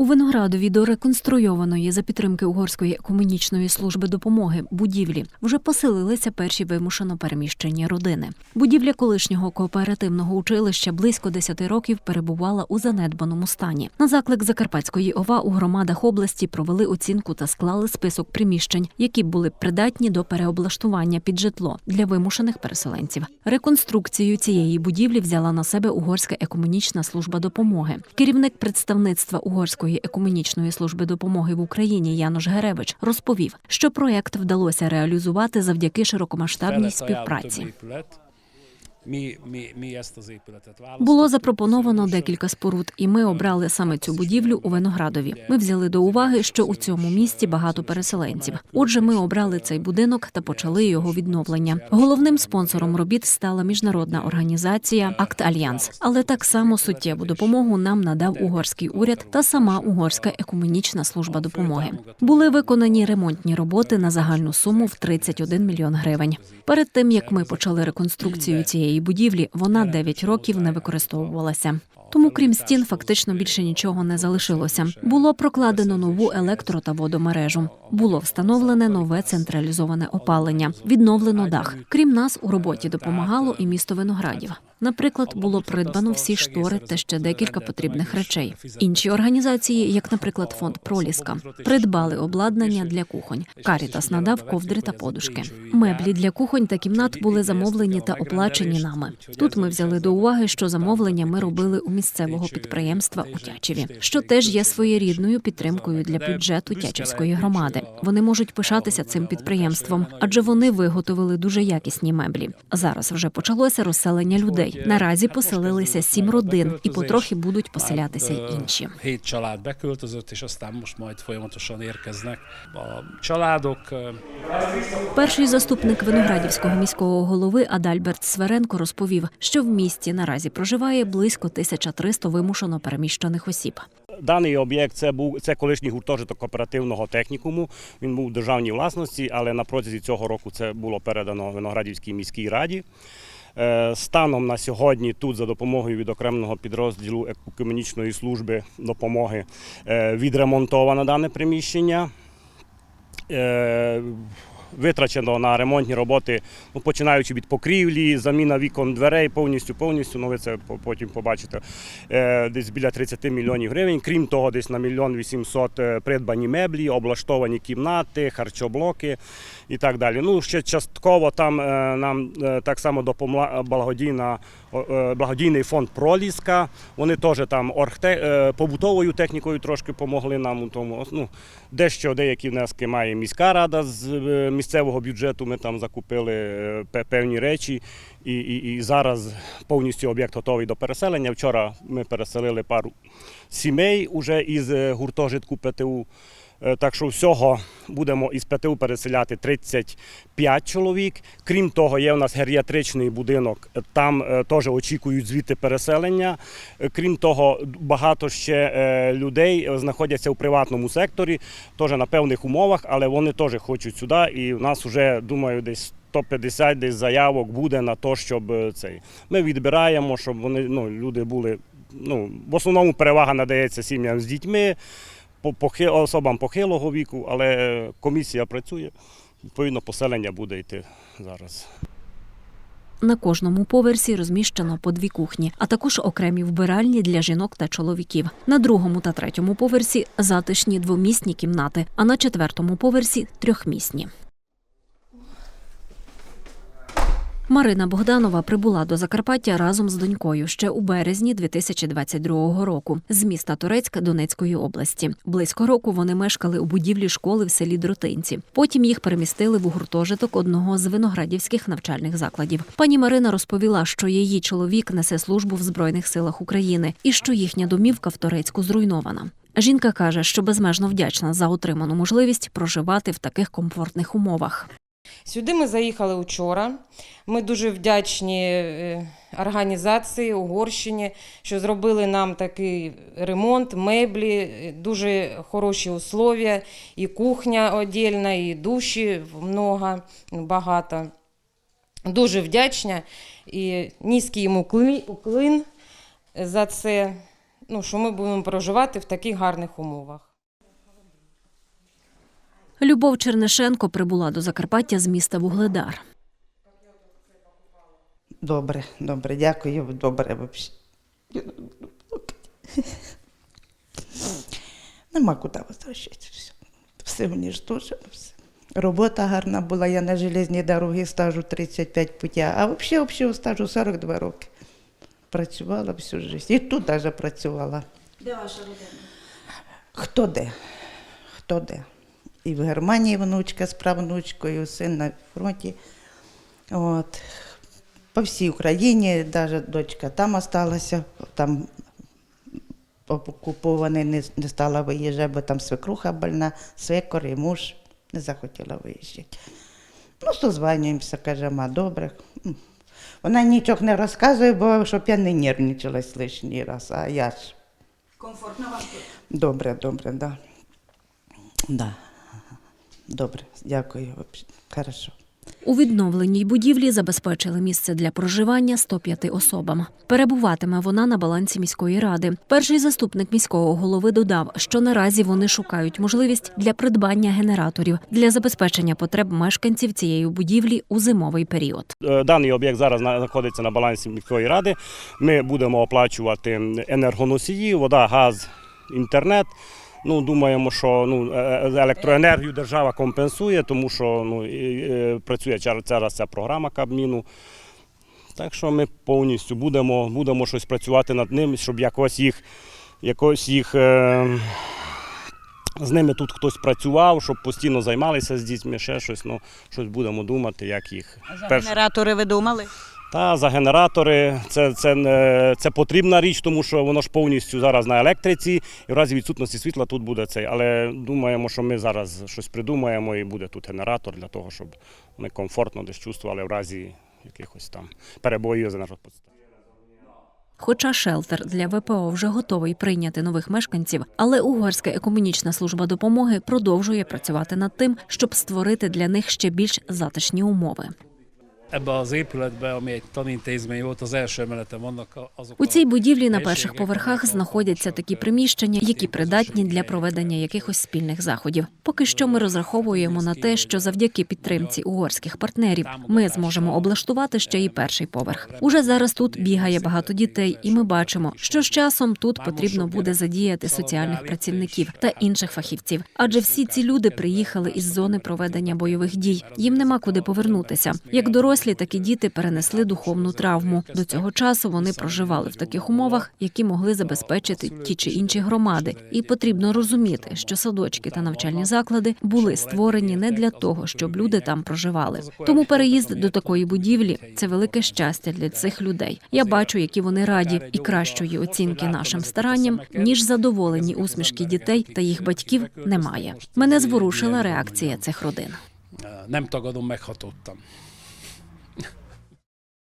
У Виноградові до реконструйованої за підтримки Угорської екомунічної служби допомоги будівлі вже поселилися перші вимушено переміщені родини. Будівля колишнього кооперативного училища близько 10 років перебувала у занедбаному стані. На заклик Закарпатської ОВА у громадах області провели оцінку та склали список приміщень, які були придатні до переоблаштування під житло для вимушених переселенців. Реконструкцію цієї будівлі взяла на себе Угорська екомунічна служба допомоги. Керівник представництва Угорської екомунічної служби допомоги в Україні Януш Геревич розповів, що проект вдалося реалізувати завдяки широкомасштабній співпраці. Було запропоновано декілька споруд, і ми обрали саме цю будівлю у Виноградові. Ми взяли до уваги, що у цьому місті багато переселенців. Отже, ми обрали цей будинок та почали його відновлення. Головним спонсором робіт стала міжнародна організація Акт Альянс, але так само суттєву допомогу нам надав угорський уряд та сама угорська екомунічна служба допомоги. Були виконані ремонтні роботи на загальну суму в 31 мільйон гривень. Перед тим як ми почали реконструкцію цієї будівлі, вона 9 років не використовувалася. Тому, крім стін, фактично більше нічого не залишилося. Було прокладено нову електро та водомережу. Було встановлене нове централізоване опалення, відновлено дах. Крім нас, у роботі допомагало і місто Виноградів. Наприклад, було придбано всі штори та ще декілька потрібних речей. Інші організації, як, наприклад, фонд Проліска, придбали обладнання для кухонь. Карітас надав ковдри та подушки. Меблі для кухонь та кімнат були замовлені та оплачені нами. Тут ми взяли до уваги, що замовлення ми робили у місцевого підприємства у Тячеві, що теж є своєрідною підтримкою для бюджету Тячівської громади. Вони можуть пишатися цим підприємством, адже вони виготовили дуже якісні меблі. Зараз вже почалося розселення людей. Наразі поселилися сім родин, і потрохи будуть поселятися й інші. A. Перший заступник виноградівського міського голови Адальберт Сверенко розповів, що в місті наразі проживає близько 1300 вимушено переміщених осіб. Даний об'єкт це був це колишній гуртожиток кооперативного технікуму. Він був у державній власності, але на протязі цього року це було передано Виноградівській міській раді. Е, Станом на сьогодні тут за допомогою від окремого підрозділу екомунічної служби допомоги відремонтоване відремонтовано дане приміщення. Витрачено на ремонтні роботи, ну, починаючи від покрівлі, заміна вікон дверей повністю, повністю. Ну ви це потім побачите. Е, десь біля 30 мільйонів гривень. Крім того, десь на мільйон 800 е, придбані меблі, облаштовані кімнати, харчоблоки і так далі. Ну ще частково там е, нам так само допомогла благодійна благодійний фонд Проліска. Вони теж там оргте, побутовою технікою трошки допомогли нам у тому. Ну, дещо деякі внески має міська рада з місцевого бюджету. Ми там закупили е, певні речі, і, і, і зараз повністю об'єкт готовий до переселення. Вчора ми переселили пару сімей уже із е, гуртожитку ПТУ. Е, Так що всього будемо із ПТУ переселяти 35 чоловік. Крім того, є у нас геріатричний будинок. Там е, теж очікують звідти переселення. Е, Крім того, багато ще е, людей е, знаходяться у приватному секторі, теж на певних умовах, але вони теж хочуть сюди. І в нас вже, думаю, десь 150 десь заявок буде на те, щоб е, цей. Ми відбираємо, щоб вони ну, люди були. Ну, в основному перевага надається сім'ям з дітьми особам похилого віку, але комісія працює. Відповідно, поселення буде йти зараз. На кожному поверсі розміщено по дві кухні, а також окремі вбиральні для жінок та чоловіків. На другому та третьому поверсі затишні двомісні кімнати, а на четвертому поверсі трьохмісні. Марина Богданова прибула до Закарпаття разом з донькою ще у березні 2022 року з міста Турецька Донецької області. Близько року вони мешкали у будівлі школи в селі Дротинці. Потім їх перемістили в гуртожиток одного з виноградівських навчальних закладів. Пані Марина розповіла, що її чоловік несе службу в збройних силах України і що їхня домівка в Турецьку зруйнована. Жінка каже, що безмежно вдячна за отриману можливість проживати в таких комфортних умовах. Сюди ми заїхали вчора. Ми дуже вдячні е, організації Угорщині, що зробили нам такий ремонт, меблі, е, дуже хороші условия, і кухня отдельна, і душі много, багато. Дуже вдячна і низький йому уклин за це. ну, що ми будемо проживати в таких гарних умовах. Любов Чернишенко прибула до Закарпаття з міста Вугледар. Добре, добре, дякую, добре взагалі. Нема куди возвращатися. Все мені ж дуже все. Робота гарна була, я на железній дорогі стажу 35 путя, а взагалі общого стажу 42 роки. Працювала всю життя. І тут навіть працювала. Де ваша родина? Хто де? Хто де? І в Германії внучка з правнучкою, син на фронті. От. По всій Україні, навіть дочка там осталася, там окупований, не, не стала виїжджати, бо там свекруха больна, свекор і муж не захотіла виїжджати. Ну, созванюємося, каже, ма, добре. Вона нічого не розказує, бо щоб я не нервничалась лишній раз, а я ж. Комфортно вам тут? Добре, добре, да. Да. Добре, дякую. Хорошо. У відновленій будівлі забезпечили місце для проживання 105 особам. Перебуватиме вона на балансі міської ради. Перший заступник міського голови додав, що наразі вони шукають можливість для придбання генераторів для забезпечення потреб мешканців цієї будівлі у зимовий період. Е, Даний об'єкт зараз знаходиться на балансі міської ради. Ми будемо оплачувати енергоносії, вода, газ, інтернет. Ну, думаємо, що ну, е, е, електроенергію держава компенсує, тому що ну, і, е, працює зараз ця програма Кабміну. Так що ми повністю будемо, будемо щось працювати над ним, щоб якось їх, якось їх е, з ними тут хтось працював, щоб постійно займалися з дітьми, ще щось. Ну, щось будемо думати, як їх. А За генератори ви думали? Та за генератори це, це, це потрібна річ, тому що воно ж повністю зараз на електриці, і в разі відсутності світла тут буде цей. Але думаємо, що ми зараз щось придумаємо і буде тут генератор для того, щоб ми комфортно десь чувствували в разі якихось там перебоїв з енергопостачанням. Хоча шелтер для ВПО вже готовий прийняти нових мешканців, але Угорська економічна служба допомоги продовжує працювати над тим, щоб створити для них ще більш затишні умови. Ebbe az épületbe, ami egy tanintézmény volt, az első emeleten vannak azok У цій будівлі на перших поверхах знаходяться такі приміщення, які придатні для проведення якихось спільних заходів. Поки що ми розраховуємо на те, що завдяки підтримці угорських партнерів ми зможемо облаштувати ще і перший поверх. Уже зараз тут бігає багато дітей, і ми бачимо, що з часом тут потрібно буде задіяти соціальних працівників та інших фахівців. Адже всі ці люди приїхали із зони проведення бойових дій. Їм нема куди повернутися. Як дорослі, так і діти перенесли духовну травму. До цього часу вони проживали в таких умовах, які могли забезпечити ті чи інші громади. І потрібно розуміти, що садочки та навчальні заклади були створені не для того, щоб люди там проживали. Тому переїзд до такої будівлі це велике щастя для цих людей. Я бачу, які вони раді, і кращої оцінки нашим старанням, ніж задоволені усмішки дітей та їх батьків немає. Мене зворушила реакція цих родин. Е, Nem tagadom, meghatódtam.